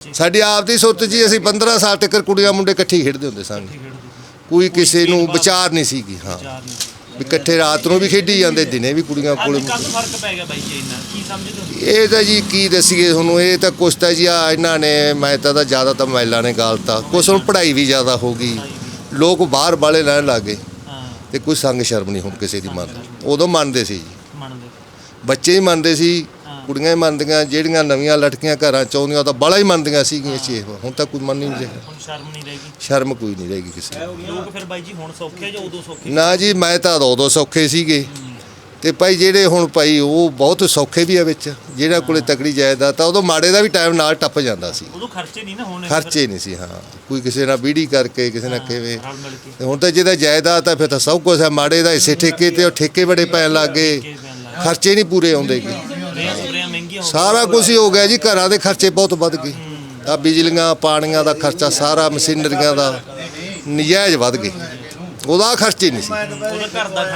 ਸਾਡੀ ਆਪ ਦੀ ਸੁਰਤ ਜੀ ਅਸੀਂ 15 ਸਾਲ ਤੱਕ ਕੁੜੀਆਂ ਮੁੰਡੇ ਇਕੱਠੇ ਖੇਡਦੇ ਹੁੰਦੇ ਸਨ ਕੋਈ ਕਿਸੇ ਨੂੰ ਵਿਚਾਰ ਨਹੀਂ ਸੀਗੀ ਹਾਂ। ਵੀ ਇਕੱਠੇ ਰਾਤ ਨੂੰ ਵੀ ਖੇਡੀ ਜਾਂਦੇ ਦਿਨੇ ਵੀ ਕੁੜੀਆਂ ਕੋਲ ਅੱਜ ਕੱਲ ਫ਼ਰਕ ਪੈ ਗਿਆ ਬਾਈ ਜੀ ਇੰਨਾ? ਕੀ ਸਮਝਦੇ ਹੋ ਇਹ ਤਾਂ ਜੀ ਕੀ ਦੱਸੀਏ ਤੁਹਾਨੂੰ ਇਹ ਤਾਂ ਕੁਛ ਤਾਂ ਜੀ ਆ ਇਹਨਾਂ ਨੇ ਮੈਂ ਤਾਂ ਤਾਂ ਜ਼ਿਆਦਾ ਤਾਂ ਮਹਿਲਾ ਨੇ ਗਾਲਤਾ। ਕੁਛ ਹੁਣ ਪੜ੍ਹਾਈ ਵੀ ਜ਼ਿਆਦਾ ਹੋ ਗਈ। ਲੋਕ ਬਾਹਰ ਵਾਲੇ ਲੈਣ ਲੱਗੇ ਤੇ ਕੋਈ ਸੰਗ ਸ਼ਰਮ ਨਹੀਂ ਹੁਣ ਕਿਸੇ ਦੀ ਮੰਨਦੇ। ਉਦੋਂ ਮੰਨਦੇ ਸੀ ਜੀ। ਮੰਨਦੇ। ਬੱਚੇ ਹੀ ਮੰਨਦੇ ਸੀ। ਕੁੜੀਆਂ ਹੀ ਮੰਨਦੀਆਂ ਜਿਹੜੀਆਂ ਨਵੀਆਂ ਲਟਕੀਆਂ ਘਰਾਂ ਚ ਆਉਂਦੀਆਂ ਉਹ ਤਾਂ ਬੜਾ ਹੀ ਮੰਨਦੀਆਂ ਸੀਗੀਆਂ ਚੀਜ਼ ਹੁਣ ਤਾਂ ਕੋਈ ਮੰਨ ਹੀ ਨਹੀਂ ਰਿਹਾ। ਹੁਣ ਸ਼ਰਮ ਨਹੀਂ ਰਹੇਗੀ? ਸ਼ਰਮ ਕੋਈ ਨਹੀਂ ਰਹੇਗੀ ਕਿਸੇ ਨੂੰ। ਲੋਕ ਫਿਰ ਬਾਈ ਜੀ ਹੁਣ ਸੌਖੇ ਜਾਂ ਉਦੋਂ ਸੌਖੇ? ਨਾ ਜੀ ਮੈਂ ਤਾਂ ਉਦੋਂ ਸੌਖੇ ਸੀਗੇ। ਤੇ ਭਾਈ ਜਿਹੜੇ ਹੁਣ ਭਾਈ ਉਹ ਬਹੁਤ ਸੌਖੇ ਵੀ ਆ ਵਿੱਚ। ਜਿਹੜਾ ਕੋਲੇ ਤਕੜੀ ਜਾਇਦਾਦ ਤਾਂ ਉਦੋਂ ਮਾੜੇ ਦਾ ਵੀ ਟਾਈਮ ਨਾਲ ਟੱਪ ਜਾਂਦਾ ਸੀ। ਉਦੋਂ ਖਰਚੇ ਨਹੀਂ ਨਾ ਹੋਣੇ ਖਰਚੇ ਨਹੀਂ ਸੀ ਹਾਂ। ਕੋਈ ਕਿਸੇ ਨਾਲ ਬੀੜੀ ਕਰਕੇ ਕਿਸੇ ਨਾਲ ਕਿਵੇਂ। ਰਲ ਮਿਲ ਕੇ। ਤੇ ਹੁਣ ਤਾਂ ਜਿਹਦਾ ਜਾਇਦਾਦ ਆ ਫਿਰ ਤਾਂ ਸਭ ਕੁਝ ਹੈ ਮਾੜੇ ਦਾ ਹਿੱਸੇ ਠੇਕੇ ਤੇ ਉਹ ਠੇਕੇ ਬੜੇ ਪੈਣ ਲੱਗ ਗਏ। ਖਰਚੇ ਨਹੀਂ ਪੂਰੇ ਆਉਂਦੇ। ਗੇ ਸਾਰਾ ਕੁਝ ਹੀ ਹੋ ਗਿਆ ਜੀ ਘਰਾਂ ਦੇ ਖਰਚੇ ਬਹੁਤ ਵੱਧ ਗਏ। ਆ ਬਿਜਲੀਆਂ ਪਾਣੀਆਂ ਦਾ ਖਰਚਾ ਸਾਰਾ ਮਸ਼ੀਨਰੀਆਂ ਦਾ ਨਜਾਇਜ਼ ਵੱਧ ਗਏ। ਉਹਦਾ ਖਰਚੇ ਨਹੀਂ ਸੀ।